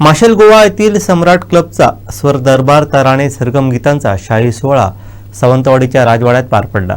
माशेल गोवा येथील सम्राट क्लबचा स्वर दरबार तराणे सरगम गीतांचा शाही सोहळा सावंतवाडीच्या राजवाड्यात पार पडला.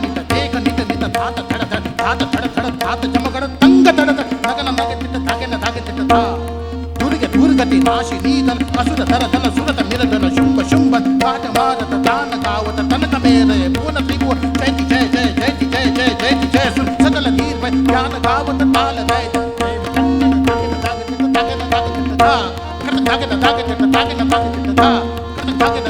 ಮಗನ ಮಗ ತಿಟ್ಟ ತಾಗೆನ ತಾಗೆ ತಿಟ್ಟ ತಾ ದುರ್ಗೆ ದುರ್ಗತಿ ನಾಶಿ ನೀದನ ಅಸುರ ತರ ಧನ ಸುರತ ನಿರಧನ ಶುಂಭ ಶುಂಭ ಪಾಠ ಭಾರತ ದಾನ ಕಾವತ ತನಕ ಮೇಲೆ ಪೂರ್ಣ ತ್ರಿಭುವ ಜಯತಿ ಜಯ ಜಯ ಜಯತಿ ಜಯ ಜಯ ಜಯತಿ ಜಯ ಸುರ ಸಕಲ ನೀರ್ವ ಜ್ಞಾನ ಕಾವತ ತಾಲ ದಯ ತಾಗಿನ ತಾಗಿನ ತಾಗಿನ ತಾಗಿನ ತಾಗಿನ ತಾಗಿನ ತಾಗಿನ ತಾಗಿನ ತಾಗಿನ ತಾಗಿನ ತಾಗಿನ